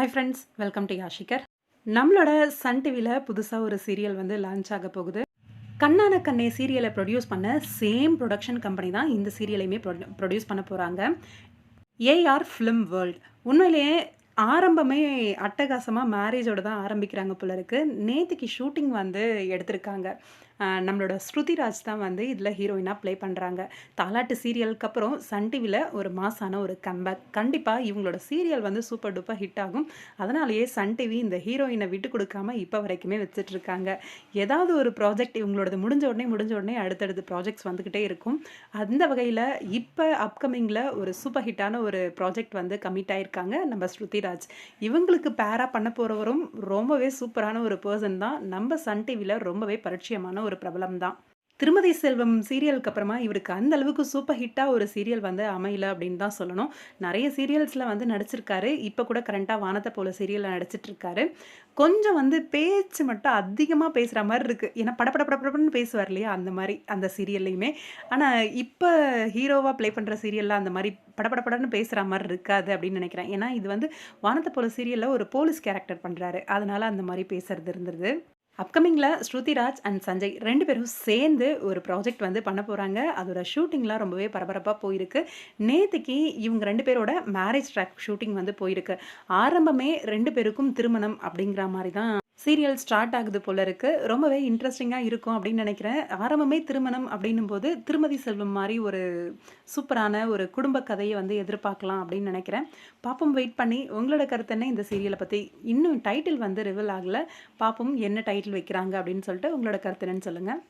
Hi friends welcome to யாஷிகர் நம்மளோட Sun டிவியில் புதுசாக ஒரு சீரியல் வந்து லான்ச் ஆக போகுது. கண்ணான கண்ணே சீரியலை ப்ரொடியூஸ் பண்ண சேம் ப்ரொடக்ஷன் கம்பெனி தான் இந்த சீரியலையுமே ப்ரொடியூஸ் பண்ண போகிறாங்க ஏஆர் ஃபிலிம் வேர்ல்ட் உண்மையிலேயே ஆரம்பமே அட்டகாசமாக மேரேஜோடு தான் ஆரம்பிக்கிறாங்க போல இருக்குது நேற்றுக்கு ஷூட்டிங் வந்து எடுத்திருக்காங்க. நம்மளோட ஸ்ருதிராஜ் தான் வந்து இதில் ஹீரோயினாக ப்ளே பண்ணுறாங்க தாலாட்டு சீரியலுக்கு அப்புறம் சன் டிவியில் ஒரு மாசான ஒரு கம்பேக் கண்டிப்பாக இவங்களோட சீரியல் வந்து சூப்பர் டூப்பர் ஹிட் ஆகும். அதனாலேயே சன் டிவி இந்த ஹீரோயினை விட்டு கொடுக்காம இப்போ வரைக்குமே வச்சிட்ருக்காங்க ஏதாவது ஒரு ப்ராஜெக்ட் இவங்களோடது முடிஞ்ச உடனே முடிஞ்ச உடனே அடுத்தடுத்து ப்ராஜெக்ட்ஸ் வந்துக்கிட்டே இருக்கும். அந்த வகையில் இப்போ அப்கமிங்கில் ஒரு சூப்பர் ஹிட்டான ஒரு ப்ராஜெக்ட் வந்து கமிட் ஆகியிருக்காங்க நம்ம ஸ்ருதிராஜ். இவங்களுக்கு பேராக பண்ண போகிறவரும் ரொம்பவே சூப்பரான ஒரு பர்சன் தான். நம்ம சன் டிவியில் ரொம்பவே பரிச்சயமான ஒரு பிரபலம் தான் திருமதி செல்வம் சீரியலுக்கு அப்புறமா இவருக்கு அந்த அளவுக்கு சூப்பர் ஹிட்டாக ஒரு சீரியல் வந்து அமையல அப்படின்னு தான் சொல்லணும். நிறைய சீரியல்ஸில் வந்து நடிச்சிருக்காரு. இப்போ கூட கரண்ட்டாக வானத்தை போல சீரியலில் நடிச்சிட்ருக்காரு. கொஞ்சம் வந்து பேச்சு மட்டும் அதிகமாக பேசுகிற மாதிரி இருக்குது ஏன்னா படப்படப்படப்படன்னு பேசுவார் இல்லையா? அந்த மாதிரி அந்த சீரியல்லையுமே ஆனால் இப்போ ஹீரோவாக ப்ளே பண்ணுற சீரியலில் அந்த மாதிரி படப்படப்படன்னு பேசுகிற மாதிரி இருக்காது அப்படின்னு நினைக்கிறேன். ஏன்னா இது வந்து வானத்தை போல சீரியலில் ஒரு போலீஸ் கேரக்டர் பண்ணுறாரு அதனால் அந்த மாதிரி பேசுறது இருந்தது அப்கமிங்கில் ஸ்ருதிராஜ் அண்ட் சஞ்சய் ரெண்டு பேரும் சேர்ந்து ஒரு ப்ராஜெக்ட் வந்து பண்ண போகிறாங்க அதோட ஷூட்டிங்லாம் ரொம்பவே பரபரப்பாக போயிருக்கு. நேற்றுக்கு இவங்க ரெண்டு பேரோட மேரேஜ் ட்ராக் ஷூட்டிங் வந்து போயிருக்கு. ஆரம்பமே ரெண்டு பேருக்கும் திருமணம் அப்படிங்கிற மாதிரி தான் சீரியல் ஸ்டார்ட் ஆகுது போல இருக்கு. ரொம்பவே இன்ட்ரெஸ்டிங்காக இருக்கும் அப்படின்னு நினைக்கிறேன். ஆரம்பமே திருமணம் அப்படின்னும் போது திருமதி செல்வம் மாதிரி ஒரு சூப்பரான ஒரு குடும்ப கதையை வந்து எதிர்பார்க்கலாம் அப்படின்னு நினைக்கிறேன். பாப்போம் வெயிட் பண்ணி. உங்களோட கருத்து என்ன இந்த சீரியலை பற்றி இன்னும் டைட்டில் வந்து ரிவீல் ஆகலை. பாப்போம் என்ன டைட்டில் வைக்கிறாங்க அப்படின்னு சொல்லிட்டு உங்களோட கருத்து என்னன்னு சொல்லுங்கள்